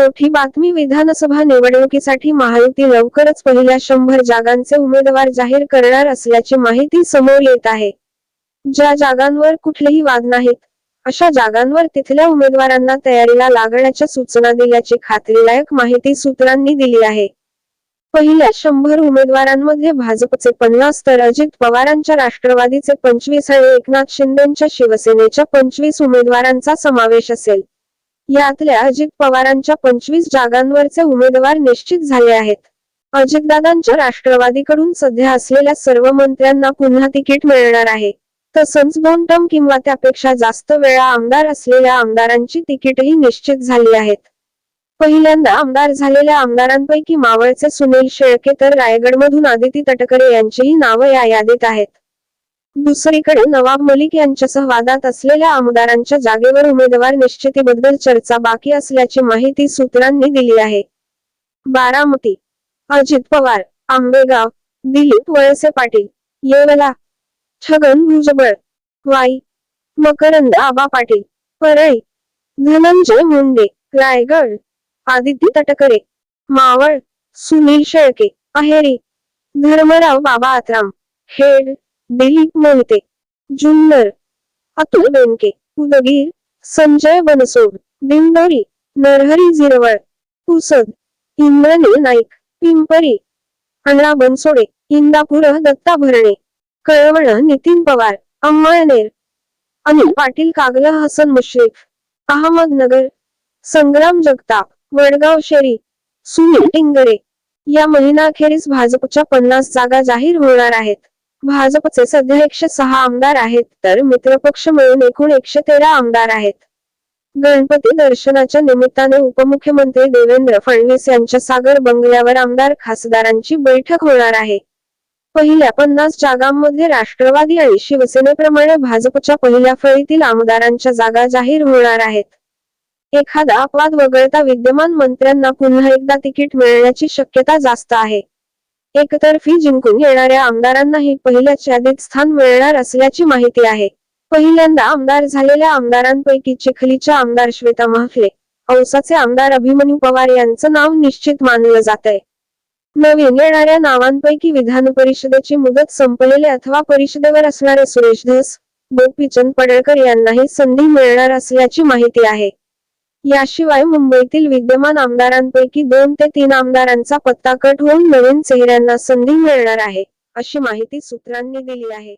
मोठी बातमी विधानसभा निवडणुकीसाठी महायुती लवकरच पहिल्या शंभर जागांचे उमेदवार जाहीर करणार असल्याची माहिती समोर येत आहे. ज्या जागांवर कुठलेही वाद नाहीत अशा जागांवर तिथल्या उमेदवारांना तयारीला लागण्याच्या सूचना दिल्याची खात्रीलायक माहिती सूत्रांनी दिली आहे. पहिल्या शंभर उमेदवारांमध्ये भाजपचे पन्नास तर अजित पवारांच्या राष्ट्रवादीचे पंचवीस आणि एकनाथ शिंदेच्या शिवसेनेच्या पंचवीस उमेदवारांचा समावेश असेल. यातल्या अजित पवारांच्या पंचवीस जागांवरचे उमेदवार निश्चित झाले आहेत. अजितदादांच्या राष्ट्रवादीकडून सध्या असलेल्या सर्व मंत्र्यांना पुन्हा तिकीट मिळणार आहे. तसंच दोन टर्म किंवा त्यापेक्षा जास्त वेळा आमदार असलेल्या आमदारांची तिकीटही निश्चित झाली आहेत. पहिल्यांदा आमदार झालेल्या आमदारांपैकी मावळचे सुनील शेळके तर रायगडमधून आदिती तटकरे यांचीही नावं या यादीत आहेत. दुसरीकडे नवाब मलिक यांच्यासह वादात असलेल्या आमदारांच्या जागेवर उमेदवार निश्चितीबद्दल चर्चा बाकी असल्याची माहिती सूत्रांनी दिली आहे. बारामती अजित पवार आंबेगाव दिलीप वळसे पाटील येवला छगन भुजबळ वाई मकरंद आबा पाटील परळी धनंजय मुंडे रायगड आदित्य तटकरे मावळ सुनील शेळके अहेरी धर्मराव बाबा आत्राम हेड दिलीप मोहिते जुन्नर. अतुल बेनके उदगीर संजय बनसोड. दिंडोरी नरहरी झिरवळ पुसद इंद्रनील नाईक. पिंपरी. अण्णा बनसोडे. इंदापूर दत्ता भरणे. कळवण नितीन पवार. अंमळनेर अनिल पाटील कागला हसन मुश्रीफ. अहमदनगर. संग्राम जगताप. वडगाव शेरी सुनील टिंगरे या महिनाखेरीस भाजपच्या पन्नास जागा जाहीर होणार आहेत. भाजपचे सध्या एकशे सहा आमदार आहेत तर मित्रपक्ष मिळून एकूण एकशे तेरा आमदार आहेत. गणपती दर्शनाच्या निमित्ताने उपमुख्यमंत्री देवेंद्र फडणवीस यांच्या सागर बंगल्यावर आमदार खासदारांची बैठक होणार आहे. पहिल्या पन्नास जागांमध्ये राष्ट्रवादी आणि शिवसेनेप्रमाणे भाजपच्या पहिल्या फळीतील आमदारांच्या जागा जाहीर होणार आहेत. एखादा अपवाद वगळता विद्यमान मंत्र्यांना पुन्हा एकदा तिकीट मिळण्याची शक्यता जास्त आहे. एकतर्फी जिंकून येणाऱ्या आमदारांनाही पहिल्याच यादीत स्थान मिळणार असल्याची माहिती आहे. पहिल्यांदा आमदार झालेल्या आमदारांपैकी चिखलीच्या आमदार श्वेता महाफले औसाचे आमदार अभिमन्यू पवार यांचं नाव निश्चित मानलं जात आहे नवीन येणाऱ्या नावांपैकी विधान परिषदेची मुदत संपलेले अथवा परिषदेवर असणारे सुरेश धस गोपीचंद पडळकर यांनाही संधी मिळणार असल्याची माहिती आहे. याशिवाय मुंबईतील विद्यमान आमदारांपैकी दोन ते तीन आमदारांचा पत्ता कट होऊन नवीन चेहऱ्यांना संधी मिळणार आहे अशी माहिती सूत्रांनी दिली आहे.